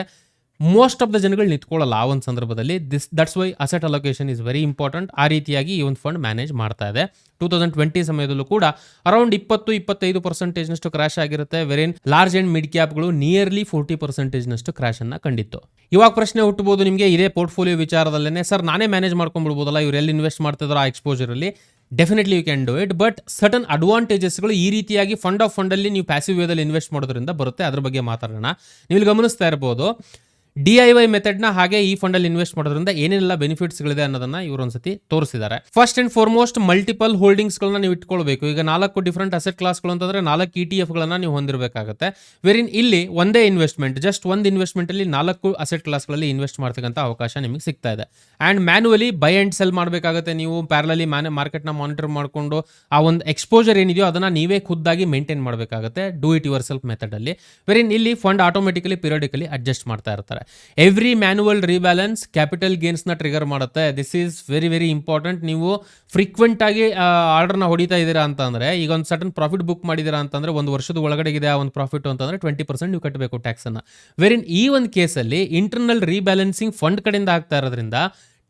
ಮೋಸ್ಟ್ ಆಫ್ ದ ಜನಗಳು ನಿಂತ್ಕೊಳ್ಳಲ್ಲ ಆ ಒಂದು ಸಂದರ್ಭದಲ್ಲಿ. This that's why asset allocation is very important ಆ ರೀತಿಯಾಗಿ ಈ ಒಂದು ಫಂಡ್ ಮ್ಯಾನೇಜ್ ಮಾಡ್ತಾ ಇದೆ. ಟೂ ತೌಸಂಡ್ ಟ್ವೆಂಟಿ ಸಮಯದಲ್ಲೂ ಕೂಡ ಅರೌಂಡ್ ಇಪ್ಪತ್ತು, ಇಪ್ಪತ್ತೈದು ಪರ್ಸೆಂಟೇಜ್ನಷ್ಟು ಕ್ರಾಶ್ ಆಗಿರುತ್ತೆ. ವೆರಿನ್ ಲಾರ್ಜ್ ಆ್ಯಂಡ್ ಮಿಡ್ ಕ್ಯಾಪ್ಗಳು ನಿಯರ್ಲಿ ಫೋರ್ಟಿ ಪರ್ಸೆಂಟೇಜ್ನಷ್ಟು ಕ್ರಾಶನ್ನು ಕಂಡಿತ್ತು. ಇವಾಗ ಪ್ರಶ್ನೆ ಹುಟ್ಟಬಹುದು ನಿಮಗೆ, ಇದೇ ಪೋರ್ಟ್ಫೋಲಿಯೋ ವಿಚಾರದಲ್ಲೇ ಸರ್, ನಾನೇ ಮ್ಯಾನೇಜ್ ಮಾಡ್ಕೊಂಡ್ಬಿಡ್ಬೋದಲ್ಲ? ಇವ್ರು ಎಲ್ಲಿ ಇನ್ವೆಸ್ಟ್ ಮಾಡ್ತಿದ್ರು ಆ ಎಕ್ಸ್ಪೋಜರಲ್ಲಿ definitely you can do it but certain ಅಡ್ವಾಂಟೇಜಸ್ಗಳು ಈ ರೀತಿಯಾಗಿ ಫಂಡ್ ಆಫ್ ಫಂಡಲ್ಲಿ ನೀವು ಪ್ಯಾಸಿವ್ ವೇದಲ್ಲಿ ಇನ್ವೆಸ್ಟ್ ಮಾಡೋದ್ರಿಂದ ಬರುತ್ತೆ. ಅದ್ರ ಬಗ್ಗೆ ಮಾತಾಡೋಣ. ನೀವು ಗಮನಿಸ್ತಾ ಇರ್ಬೋದು ಡಿ ಐ ವೈ ಮೆಥಡ್ನ ಹಾಗೆ ಈ ಫಂಡಲ್ಲಿ ಇನ್ವೆಸ್ಟ್ ಮಾಡೋದ್ರಿಂದ ಏನೆಲ್ಲ ಬೆನಿಫಿಟ್ಸ್ಗಳಿದೆ ಅನ್ನೋದನ್ನ ಇವರು ಒಂದ್ಸತಿ ತೋರಿಸಿದ್ದಾರೆ. ಫಸ್ಟ್ ಅಂಡ್ ಫಾರ್ಮೋಸ್ಟ್ ಮಲ್ಟಿಪಲ್ ಹೋಲ್ಡಿಂಗ್ಸ್ಗಳನ್ನ ನೀವು ಇಟ್ಕೊಳ್ಬೇಕು. ಈಗ ನಾಲ್ಕು ಡಿಫ್ರೆಂಟ್ ಅಸೆಟ್ ಕ್ಲಾಸ್ಗಳು ಅಂತಂದ್ರೆ ನಾಲ್ಕು ಇ ಟಿ ಎಫ್ಗಳನ್ನ ನೀವು ಹೊಂದಿರಬೇಕಾಗುತ್ತೆ. ವೆರಿನ್ ಇಲ್ಲಿ ಒಂದೇ ಇನ್ವೆಸ್ಟ್ಮೆಂಟ್ ಜಸ್ಟ್ ಒಂದು ಇನ್ವೆಸ್ಟ್ಮೆಂಟಲ್ಲಿ ನಾಲ್ಕು ಅಸೆಟ್ ಕ್ಲಾಸ್ಗಳಲ್ಲಿ ಇನ್ವೆಸ್ಟ್ ಮಾಡ್ತಕ್ಕಂಥ ಅವಕಾಶ ನಿಮಗೆ ಸಿಗ್ತಾ ಇದೆ. And manually buy and sell ಮಾಡಬೇಕಾಗುತ್ತೆ ನೀವು. ಪ್ಯಾರಲಲ್ಲಿ ಮ್ಯಾನೆ ಮಾರ್ಕೆಟ್ನ ಮಾನಿಟರ್ ಮಾಡಿಕೊಂಡು ಆ ಒಂದು ಎಕ್ಸ್ಪೋಜರ್ ಏನಿದೆಯೋ ಅದನ್ನ ನೀವೇ ಖುದ್ದಾಗಿ ಮೇಂಟೈನ್ ಮಾಡಬೇಕಾಗುತ್ತೆ. ಡೂ ಇಟ್ ಯುವರ್ ಸೆಲ್ಫ್ ಮೆಥಡಲ್ಲಿ ವೆರಿನ್ ಇಲ್ಲಿ ಫಂಡ್ ಆಟೋಮೆಟಿಕಲಿ ಪಿರಿಯಾಡಿಕಲಿ ಅಡ್ಜಸ್ಟ್ ಮಾಡ್ತಾ ಇರ್ತಾರೆ. ಎವ್ರಿ ಮ್ಯಾನುವಲ್ ರೀಬ್ಯಾಲೆನ್ಸ್ ಕ್ಯಾಪಿಟಲ್ ಗೇನ್ಸ್ನ ಟ್ರಿಗರ್ ಮಾಡುತ್ತೆ. This is very very important ನೀವು ಫ್ರೀಕ್ವೆಂಟ್ ಆಗಿ ಆರ್ಡರ್ನ ಹೊಡಿತಾ ಇದ್ದೀರಾ ಅಂತಂದರೆ, ಈಗ ಒಂದು ಸಟನ್ ಪ್ರಾಫಿಟ್ ಬುಕ್ ಮಾಡಿದ್ದೀರಾ ಅಂತಂದರೆ, ಒಂದು ವರ್ಷದ ಒಳಗಡೆ ಇದೆ ಆ ಒಂದು ಪ್ರಾಫಿಟ್ ಅಂತಂದರೆ ಟ್ವೆಂಟಿ ಪರ್ಸೆಂಟ್ ನೀವು ಕಟ್ಟಬೇಕು ಟ್ಯಾಕ್ಸನ್ನು ವೆರಿನ್ ಈ ಒಂದು ಕೇಸಲ್ಲಿ ಇಂಟರ್ನಲ್ ರೀಬ್ಯಾಲೆನ್ಸಿಂಗ್ ಫಂಡ್ ಕಡೆಯಿಂದ ಆಗ್ತಾ ಇರೋದ್ರಿಂದ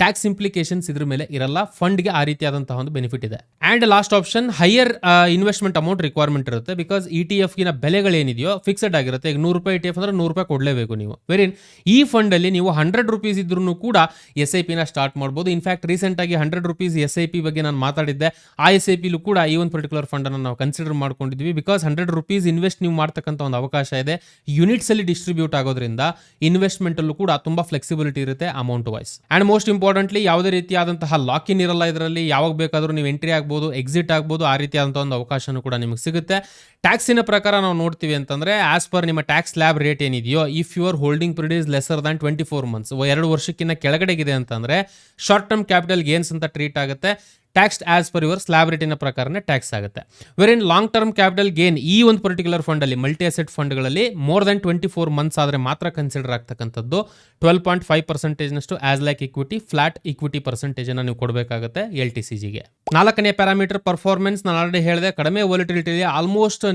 ಟ್ಯಾಕ್ಸ್ ಇಂಪ್ಲಿಕೇಶನ್ಸ್ ಇದ್ರ ಮೇಲೆ ಇರಲ್ಲ. ಫಂಡ್ಗೆ ಆ ರೀತಿಯಾದಂತಹ ಒಂದು ಬೆನಿಫಿಟ್ ಇದೆ. And last option higher investment amount requirement ಇರುತ್ತೆ. ಬಿಕಾಸ್ ಇ ಟಿ ಎಫ್ಗಿನ ಬೆಲೆಗಳೇನಿದೆಯೋ ಫಿಕ್ಸೆಡ್ ಆಗಿರುತ್ತೆ. ಈಗ ನೂರು ರೂಪಾಯಿ ಇ ಟಿ ಎಫ್ ಅಂದ್ರೆ ನೂರು ರೂಪಾಯಿ ಕೊಡಲೇಬೇಕು ನೀವು. ವೆರಿನ್ ಈ ಫಂಡಲ್ಲಿ ನೀವು ಹಂಡ್ರೆಡ್ ರುಪೀಸ್ ಇದ್ರೂ ಕೂಡ ಎಸ್ ಐ ಪಿನ ಸ್ಟಾರ್ಟ್ ಮಾಡ್ಬೋದು. ಇನ್ಫ್ಯಾಕ್ಟ್ ರೀಸೆಂಟಾಗಿ hundred rupees S I P ಬಗ್ಗೆ ನಾನು ಮಾತಾಡಿದ್ದೆ. ಆ ಎಸ್ ಐ ಪಿಲೂ ಕೂಡ ಈ ಒಂದು ಪರ್ಟಿಕ್ಯುಲರ್ ಫಂಡನ್ನು ನಾವು ಕನ್ಸಿಡರ್ ಮಾಡ್ಕೊಂಡಿದ್ವಿ. ಬಿಕಾಸ್ ಹಂಡ್ರೆಡ್ ರುಪೀಸ್ ಇನ್ವೆಸ್ಟ್ ನೀವು ಮಾಡ್ತಕ್ಕಂಥ ಒಂದು ಅವಕಾಶ ಇದೆ. ಯೂನಿಟ್ಸ್ ಅಲ್ಲಿ ಡಿಸ್ಟ್ರಿಬ್ಯೂಟ್ ಆಗೋದ್ರಿಂದ ಇನ್ವೆಸ್ಟ್ಮೆಂಟ್ ಅಲ್ಲೂ ಕೂಡ ತುಂಬಾ ಫ್ಲೆಕ್ಸಿಬಿಲಿಟಿ ಇರುತ್ತೆ amount wise and most importantly ಯಾವುದೇ ರೀತಿಯಾದಂತಹ ಲಾಕ್ ಇನ್ ಇರಲ್ಲ ಇದರಲ್ಲಿ. ಯಾವಾಗ ಬೇಕಾದರೂ ನೀವು ಎಂಟ್ರಿ ಆಗ್ಬೋದು ಎಕ್ಸಿಟ್ ಆಗ್ಬೋದು, ಆ ರೀತಿಯಾದಂಥ ಒಂದು ಅವಕಾಶನೂ ಕೂಡ ನಿಮಗೆ ಸಿಗುತ್ತೆ. ಟ್ಯಾಕ್ಸಿನ ಪ್ರಕಾರ ನಾವು ನೋಡ್ತೀವಿ ಅಂತಂದರೆ ಆಸ್ ಪರ್ ನಿಮ್ಮ ಟ್ಯಾಕ್ಸ್ ಲ್ಯಾಬ್ ರೇಟ್ ಏನಿದೆಯೋ if your holding period is lesser than twenty four months ಎರಡು ವರ್ಷಕ್ಕಿಂತ ಕೆಳಗಡೆಗಿದೆ ಅಂತಂದರೆ ಶಾರ್ಟ್ ಟರ್ಮ್ ಕ್ಯಾಪಿಟಲ್ ಗೇನ್ಸ್ ಅಂತ ಟ್ರೀಟ್ ಆಗುತ್ತೆ. ಟ್ಯಾಕ್ಸ್ ಆಸ್ ಪರ್ ಯುವರ್ ಸ್ಲಾಬ್ರಿಟಿನ ರೇಟಿನ ಪ್ರಕಾರನೇ ಟ್ಯಾಕ್ಸ್ ಆಗುತ್ತೆ. ವೆರಿನ್ ಲಾಂಗ್ ಟರ್ಮ್ ಕ್ಯಾಪಿಟಲ್ ಗೇನ್ ಈ ಒಂದು ಪರ್ಟಿಕ್ಯುಲರ್ ಫಂಡಲ್ಲಿ multi asset ಫಂಡ್ಗಳಲ್ಲಿ more than twenty four months ಆದರೆ ಮಾತ್ರ ಕನ್ಸಿಡರ್ ಆಗ್ತಕ್ಕಂಥದ್ದು. Twelve point five ಪರ್ಸೆಂಟೇಜ್ನಷ್ಟು as like equity flat equity ಪರ್ಸೆಂಟೇಜನ್ನು ನೀವು ಕೊಡಬೇಕಾಗುತ್ತೆ ಎಲ್ ಟಿ ಸಿ ಜಿಗೆ ನಾಲ್ಕನೇ ಪ್ಯಾರಾಮೀಟರ್ ಪರ್ಫಾರ್ಮೆನ್ಸ್ ನಾನು ಆಲ್ರೆಡಿ ಹೇಳಿದೆ, ಕಡಿಮೆ volatility almost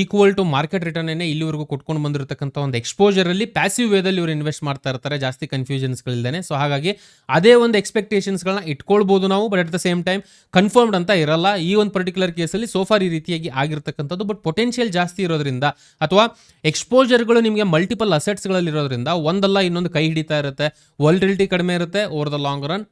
equal to market return ಇಲ್ಲಿವರೆಗೂ ಕೊಟ್ಕೊಂಡು ಬಂದಿರತಕ್ಕಂಥ ಒಂದು ಎಕ್ಸ್ಪೋಜರ್ ಅಲ್ಲಿ ಪ್ಯಾಸಿವ್ ವೇದಲ್ಲಿ ಇವರು ಇನ್ವೆಸ್ಟ್ ಮಾಡ್ತಾ ಇರ್ತಾರೆ, ಜಾಸ್ತಿ ಕನ್ಫ್ಯೂಷನ್ಸ್ಗಳಿದ್ದಾನೆ ಸೊ ಹಾಗಾಗಿ ಅದೇ ಒಂದು ಎಕ್ಸ್ಪೆಕ್ಟೇಷನ್ಸ್ಗಳನ್ನ ಇಟ್ಕೊಳ್ಬೋದು ನಾವು but at the same time confirmed ಅಂತ ಇರಲ್ಲ. ಈ ಒಂದು ಪರ್ಟಿಕ್ಯುಲರ್ ಕೇಸಲ್ಲಿ ಸೋಫಾರ್ ಈ ರೀತಿಯಾಗಿ ಆಗಿರ್ತಕ್ಕಂಥದ್ದು. ಬಟ್ ಪೊಟೆನ್ಷಿಯಲ್ ಜಾಸ್ತಿ ಇರೋದ್ರಿಂದ ಅಥವಾ ಎಕ್ಸ್ಪೋಜರ್ಗಳು ನಿಮಗೆ ಮಲ್ಟಿಪಲ್ ಅಸೆಟ್ಸ್ಗಳಲ್ಲಿ ಇರೋದ್ರಿಂದ ಒಂದಲ್ಲ ಇನ್ನೊಂದು ಕೈ ಹಿಡಿತಾ ಇರುತ್ತೆ. ವಾಲಿಟಿಲಿಟಿ ಕಡಿಮೆ ಇರುತ್ತೆ. Over the long run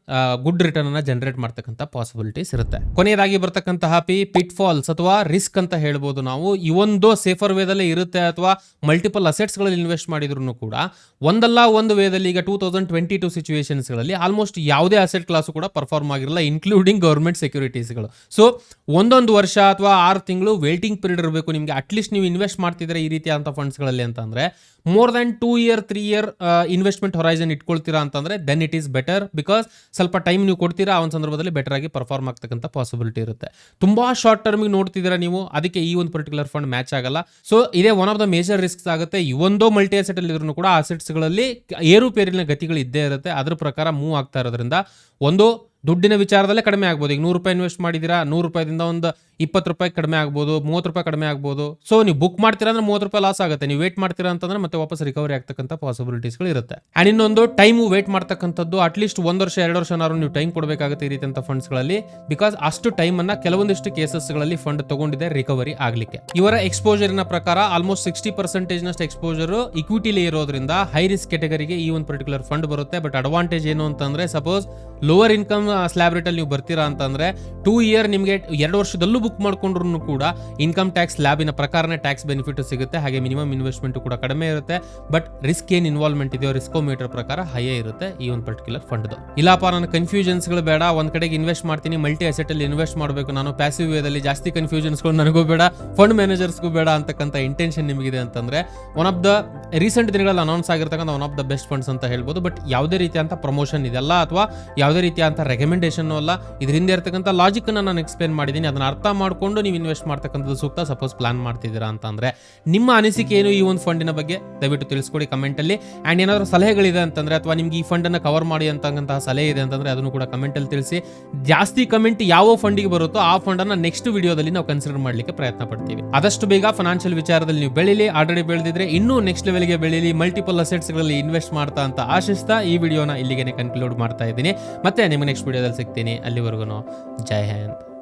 good return ಅನ್ನ ಜನರೇಟ್ ಮಾಡ್ತಕ್ಕಂಥ ಪಾಸಿಬಿಲಿಟೀಸ್ ಇರುತ್ತೆ. ಕೊನೆಯದಾಗಿ ಬರ್ತಕ್ಕಂತಹ ಪಿ ಪಿಟ್ ಫಾಲ್ಸ್ ಅಥವಾ ರಿಸ್ಕ್ ಅಂತ ಹೇಳ್ಬೋದು ನಾವು. ಈ ಒಂದು ಸೇಫರ್ ವೇದಲ್ಲೇ ಇರುತ್ತೆ ಅಥವಾ ಮಲ್ಟಿಪಲ್ ಅಸೆಟ್ಸ್ಗಳಲ್ಲಿ ಇನ್ವೆಸ್ಟ್ ಮಾಡಿದ್ರು ಕೂಡ ಒಂದಲ್ಲ ಒಂದು ವೇದಲ್ಲಿ ಈಗ ಟೂ ತೌಸಂಡ್ ಟ್ವೆಂಟಿ ಟು ಸಿಚುವೇಶನ್ಸ್ಗಳಲ್ಲಿ ಆಲ್ಮೋಸ್ಟ್ ಯಾವುದೇ ಅಸೆಟ್ ಕ್ಲಾಸು ಕೂಡ ಪರ್ಫಾರ್ಮ್ ಆಗಿರಲ್ಲ ಇನ್ಕ್ಲೂಡಿಂಗ್ ಗೌರ್ಮೆಂಟ್ ಸೆಕ್ಯೂರಿಟೀಸ್ಗಳು ಸೊ ಒಂದೊಂದು ವರ್ಷ ಅಥವಾ ಆರು ತಿಂಗಳು ವೇಟಿಂಗ್ ಪೀರಿಯಡ್ ಇರಬೇಕು. ನಿಮಗೆ ಅಟ್ಲೀಸ್ಟ್ ನೀವು ಇನ್ವೆಸ್ಟ್ ಮಾಡ್ತಿದ್ರೆ ಈ ರೀತಿಯಾದಂಥ ಫಂಡ್ಸ್ಗಳಲ್ಲಿ ಅಂತಂದರೆ more than two year three year investment horizon ಇಟ್ಕೊಳ್ತೀರಾ ಅಂತಂದರೆ then it is better because ಸ್ವಲ್ಪ ಟೈಮ್ ನೀವು ಕೊಡ್ತೀರಾ, ಆ ಒಂದು ಸಂದರ್ಭದಲ್ಲಿ ಬೆಟರ್ ಆಗಿ ಪರ್ಫಾರ್ಮ್ ಆಗ್ತಕ್ಕಂಥ ಪಾಸಿಬಿಲಿಟಿ ಇರುತ್ತೆ. ತುಂಬ ಶಾರ್ಟ್ ಟರ್ಮಿಗೆ ನೋಡ್ತಿದ್ದೀರಾ ನೀವು, ಅದಕ್ಕೆ ಈ ಒಂದು ಪರ್ಟಿಕ್ಯುಲರ್ ಫಂಡ್ ಮ್ಯಾಚ್ ಆಗಲ್ಲ. ಸೊ ಇದೇ one of the major risks ಆಗುತ್ತೆ. ಇವೊಂದೋ ಮಲ್ಟಿ ಅಸೆಟ್ ಇದ್ರೂ ಕೂಡ ಅಸೆಟ್ಸ್ಗಳಲ್ಲಿ ಏರುಪೇರಿನ ಗತಿಗಳು ಇದ್ದೇ ಇರುತ್ತೆ. ಅದ್ರ ಪ್ರಕಾರ ಮೂವ್ ಆಗ್ತಾ ಇರೋದ್ರಿಂದ, ಒಂದು ದುಡ್ಡಿನ ವಿಚಾರದಲ್ಲೇ ಕಡಿಮೆ ಆಗ್ಬೋದು. ಈಗ ನೂರು ರೂಪಾಯಿ ಇನ್ವೆಸ್ಟ್ ಮಾಡಿದ್ದೀರಾ, ನೂರು ರೂಪಾಯಿಂದ ಒಂದು ಇಪ್ಪತ್ತು ರೂಪಾಯಿ ಕಡಿಮೆ ಆಗ್ಬೋದು, ಮೂವತ್ತು ರೂಪಾಯಿ ಕಡಿಮೆ ಆಗ್ಬೋದು. ಸೊ ನೀವು ಬುಕ್ ಮಾಡ್ತೀರಾ ಅಂದ್ರೆ ಮೂವತ್ತು ರೂಪಾಯಿ ಲಾಸ್ ಆಗುತ್ತೆ. ನೀವು ವೇಟ್ ಮಾಡ್ತೀರಾ ಅಂತಂದ್ರೆ ಮತ್ತೆ ವಾಪಸ್ ರಿಕವರಿ ಆಗ್ತಕ್ಕಂಥ ಪಾಸಿಬಿಲಿಟೀಸ್ಗಳು ಇರುತ್ತೆ. ಆ್ಯಂಡ್ ಇನ್ನೊಂದು ಟೈಮು ವೇಟ್ ಮಾಡ್ತಕ್ಕಂಥದ್ದು ಅಟ್ಲೀಸ್ಟ್ ಒಂದು ವರ್ಷ, ಎರಡು ವರ್ಷನಾದ್ರು ನೀವು ಟೈಮ್ ಕೊಡಬೇಕಾಗುತ್ತೆ ಈ ರೀತಿಯಂಥ ಫಂಡ್ಸ್ಗಳಲ್ಲಿ ಬಿಕಾಸ್ ಅಷ್ಟು ಟೈಮನ್ನು ಕೆಲವೊಂದಿಷ್ಟು ಕೇಸಸ್ಗಳಲ್ಲಿ ಫಂಡ್ ತಗೊಂಡಿದೆ ರಿಕವರಿ ಆಗಲಿಕ್ಕೆ. ಇವರ ಎಕ್ಸ್ಪೋಜರಿನ ಪ್ರಕಾರ ಆಲ್ಮೋಸ್ಟ್ ಸಿಕ್ಸ್ಟಿ ಪರ್ಸೆಂಟೇಜ್ನಷ್ಟು ಎಕ್ಸ್ಪೋಜರ್ ಇಕ್ವಿಟಿಲಿ ಇರೋದ್ರಿಂದ ಹೈ ರಿಸ್ಕ್ ಕೆಟಗರಿಗೆ ಈ ಒಂದು ಪರ್ಟಿಕ್ಯುಲರ್ ಫಂಡ್ ಬರುತ್ತೆ. ಬಟ್ ಅಡ್ವಾಂಟೇಜ್ ಏನು ಅಂತಂದ್ರೆ ಸಪೋಸ್ ಲೋವರ್ ಇನ್ಕಮ್ ಸ್ಲ್ಯಾಬ್ ನೀವು ಬರ್ತೀರಾ ಅಂತಂದ್ರೆ ಟೂ ಇಯರ್ ನಿಮಗೆ ಎರಡು ವರ್ಷದಲ್ಲೂ ಬುಕ್ ಮಾಡ್ಕೊಂಡ್ರು ಕೂಡ ಇನ್ಕಮ್ ಟ್ಯಾಕ್ಸ್ ಲ್ಯಾಬಿನ ಪ್ರಕಾರನೇ ಟ್ಯಾಕ್ಸ್ ಬೆನಿಫಿಟ್ ಸಿಗುತ್ತೆ. ಹಾಗೆ ಮಿನಿಮಮ್ ಇನ್ವೆಸ್ಟ್ಮೆಂಟ್ ಕೂಡ ಕಡಿಮೆ ಇರುತ್ತೆ. ಬಟ್ ರಿಸ್ಕ್ ಏನು ಇನ್ವಾಲ್ವ್ಮೆಂಟ್ ಇದೆಯೋ ರಿಸ್ಕೋಮೀಟರ್ ಪ್ರಕಾರ ಹೈಯೇ ಇರುತ್ತೆ ಈ ಒಂದು ಪರ್ಟಿಕ್ಯುಲರ್ ಫಂಡ್ದು ಇಲ್ಲಪ್ಪ ನನ್ನ ಕನ್ಫ್ಯೂಷನ್ಸ್ಗಳು ಬೇಡ. ಒಂದ್ ಕಡೆಗೆ ಇನ್ವೆಸ್ಟ್ ಮಾಡ್ತೀನಿ ಮಲ್ಟಿ ಅಸೆಟ್ ಅಲ್ಲಿ ಇನ್ವೆಸ್ಟ್ ಮಾಡಬೇಕು. ನಾನು ಪ್ಯಾಸಿವ್ ವೇದಲ್ಲಿ ಜಾಸ್ತಿ ಕನ್ಫ್ಯೂಷನ್ಸ್ಗಳು ನನಗೂ ಬೇಡ. ಫಂಡ್ ಮ್ಯಾನೇಜರ್ಸ್ಗೂ ಬೇಡ ಅಂತಕ್ಕಂಥ ಇಂಟೆನ್ಷನ್ ನಿಮಗಿದೆ ಅಂತಂದ್ರೆ ಒನ್ ಆಫ್ ದ ರೀಸೆಂಟ್ ದಿನಗಳಲ್ಲಿ ಅನೌನ್ಸ್ ಆಗಿರ್ತಕ್ಕಂಥ one of the best funds ಅಂತ ಹೇಳ್ಬೋದು. ಬಟ್ ಯಾವುದೇ ರೀತಿಯಂತ ಪ್ರಮೋಷನ್ ಇದೆಲ್ಲ ಅಥವಾ ಯಾವುದೇ ರೀತಿಯಂಥ ರೀತಿಯಾದಂಥ ರೆಕಮೆಂಡೇಷನ್ ಅಲ್ಲ. ಇದರಿಂದ ಇರ್ತಕ್ಕಂಥ ಲಾಜಿಕ್ನ ನಾನು ಎಕ್ಸ್ಪ್ಲೇನ್ ಮಾಡಿದ್ದೀನಿ ಅದನ್ನ ಅರ್ಥ ಮಾಡಿಕೊಂಡು ನೀವು ಇನ್ವೆಸ್ಟ್ ಮಾಡ್ತಕ್ಕಂಥದ್ದು ಸೂಕ್ತ. ಸಪೋಸ್ ಪ್ಲಾನ್ ಮಾಡ್ತಿದ್ದೀರಾ ಅಂತಂದ್ರೆ ನಿಮ್ಮ ಅನಿಸಿಕೆ ಏನು ಈ ಒಂದು ಫಂಡಿನ ಬಗ್ಗೆ ದಯವಿಟ್ಟು ತಿಳಿಸ್ಕೊಡಿ ಕಮೆಂಟಲ್ಲಿ ಆ್ಯಂಡ್ ಏನಾದರೂ ಸಲಹೆಗಳಿದೆ ಅಂತಂದ್ರೆ ಅಥವಾ ನಿಮ್ಗೆ ಈ ಫಂಡನ್ನು ಕವರ್ ಮಾಡಿ ಅಂತಕ್ಕಂತಹ ಸಲಹೆ ಇದೆ ಅಂತಂದ್ರೆ ಅದನ್ನು ಕೂಡ ಕಮೆಂಟಲ್ಲಿ ತಿಳಿಸಿ. ಜಾಸ್ತಿ ಕಮೆಂಟ್ ಯಾವ ಫಂಡಿಗೆ ಬರುತ್ತೋ ಆ ಫಂಡನ್ನು ನೆಕ್ಸ್ಟ್ ವಿಡಿಯೋದಲ್ಲಿ ನಾವು ಕನ್ಸಿಡರ್ ಮಾಡಲಿಕ್ಕೆ ಪ್ರಯತ್ನ ಪಡ್ತೀವಿ. ಆದಷ್ಟು ಬೇಗ ಫೈನಾನ್ಷಿಯಲ್ ವಿಚಾರದಲ್ಲಿ ನೀವು ಬೆಳೀಲಿ ಆಲ್ರೆಡಿ ಬೆಳೆದಿದ್ರೆ ಇನ್ನೂ ನೆಕ್ಸ್ಟ್ ಲೆವೆಲ್ಗೆ ಬೆಳೀಲಿ ಮಲ್ಟಿಪಲ್ ಅಸೆಟ್ಸ್ಗಳಲ್ಲಿ ಇನ್ವೆಸ್ಟ್ ಮಾಡ್ತಾ ಅಂತ ಆಶಿಸ್ತಾ ಈ ವಿಡಿಯೋನ ಇಲ್ಲಿಗೆ ಕನ್ಕ್ಲೂಡ್ ಮಾಡ್ತಾ ಇದ್ದೀನಿ. ಮತ್ತೆ ನಿಮ್ಮ ನೆಕ್ಸ್ಟ್ ವಿಡಿಯೋದಲ್ಲಿ ಸಿಗ್ತೀನಿ. ಅಲ್ಲಿವರೆಗೂ ಜೈ ಹಿಂದ್.